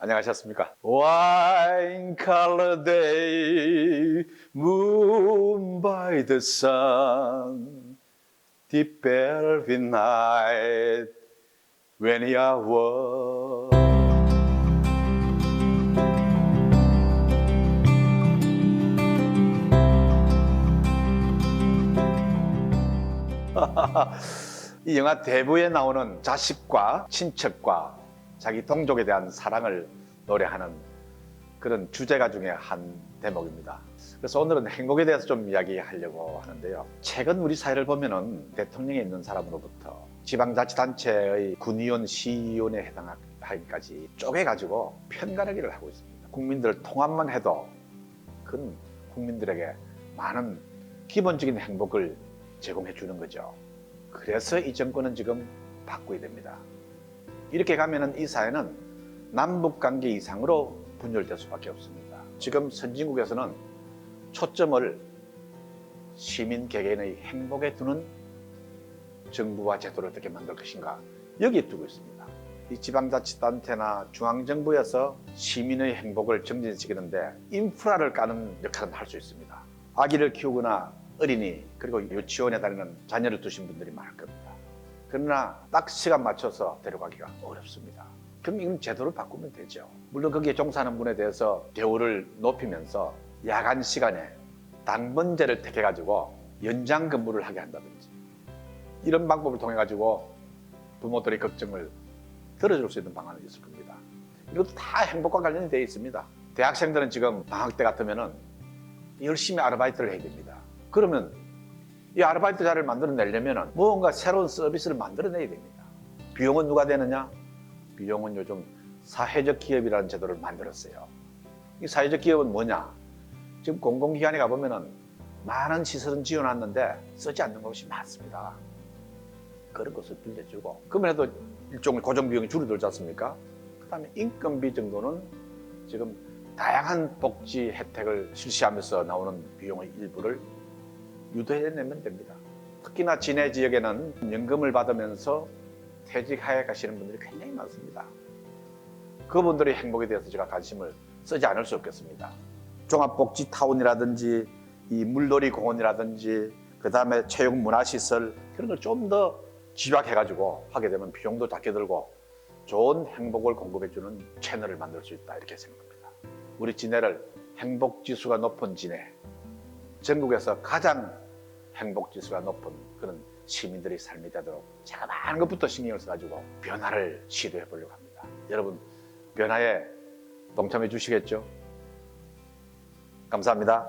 안녕하셨습니까? Wine color day, moon by the sun, deep velvet night, when you are warm. 이 영화 대부에 나오는 자식과 친척과 자기 동족에 대한 사랑을 노래하는 그런 주제가 중에 한 대목입니다. 그래서 오늘은 행복에 대해서 좀 이야기하려고 하는데요. 최근 우리 사회를 보면은 대통령에 있는 사람으로부터 지방자치단체의 군의원, 시의원에 해당하기까지 쪼개가지고 편가르기를 하고 있습니다. 국민들 통합만 해도 그건 국민들에게 많은 기본적인 행복을 제공해 주는 거죠. 그래서 이 정권은 지금 바꿔야 됩니다. 이렇게 가면은 이 사회는 남북 관계 이상으로 분열될 수밖에 없습니다. 지금 선진국에서는 초점을 시민 개개인의 행복에 두는 정부와 제도를 어떻게 만들 것인가 여기에 두고 있습니다. 이 지방자치단체나 중앙정부에서 시민의 행복을 정진시키는데 인프라를 까는 역할은 할 수 있습니다. 아기를 키우거나 어린이 그리고 유치원에 다니는 자녀를 두신 분들이 많을 겁니다. 그러나 딱 시간 맞춰서 데려가기가 어렵습니다. 그럼 이건 제도를 바꾸면 되죠. 물론 거기에 종사하는 분에 대해서 대우를 높이면서 야간 시간에 당번제를 택해가지고 연장 근무를 하게 한다든지 이런 방법을 통해 가지고 부모들의 걱정을 들어줄 수 있는 방안이 있을 겁니다. 이것도 다 행복과 관련이 되어 있습니다. 대학생들은 지금 방학 때 같으면은 열심히 아르바이트를 해야 됩니다. 그러면 이 아르바이트 자를 만들어내려면 무언가 새로운 서비스를 만들어내야 됩니다. 비용은 누가 되느냐? 비용은 요즘 사회적 기업이라는 제도를 만들었어요. 이 사회적 기업은 뭐냐? 지금 공공기관에 가보면 많은 시설은 지어놨는데 쓰지 않는 곳이 많습니다. 그런 것을 빌려주고 그러면 해도 일종의 고정비용이 줄어들지 않습니까? 그 다음에 인건비 정도는 지금 다양한 복지 혜택을 실시하면서 나오는 비용의 일부를 유도해내면 됩니다. 특히나 진해 지역에는 연금을 받으면서 퇴직하에 가시는 분들이 굉장히 많습니다. 그분들의 행복에 대해서 제가 관심을 쓰지 않을 수 없겠습니다. 종합복지 타운이라든지 이 물놀이 공원이라든지 그 다음에 체육 문화시설 그런 걸 좀 더 집약해가지고 하게 되면 비용도 작게 들고 좋은 행복을 공급해주는 채널을 만들 수 있다 이렇게 생각합니다. 우리 진해를 행복 지수가 높은 진해, 전국에서 가장 행복 지수가 높은 그런 시민들의 삶이 되도록 제가 많은 것부터 신경을 써가지고 변화를 시도해 보려고 합니다. 여러분 변화에 동참해 주시겠죠? 감사합니다.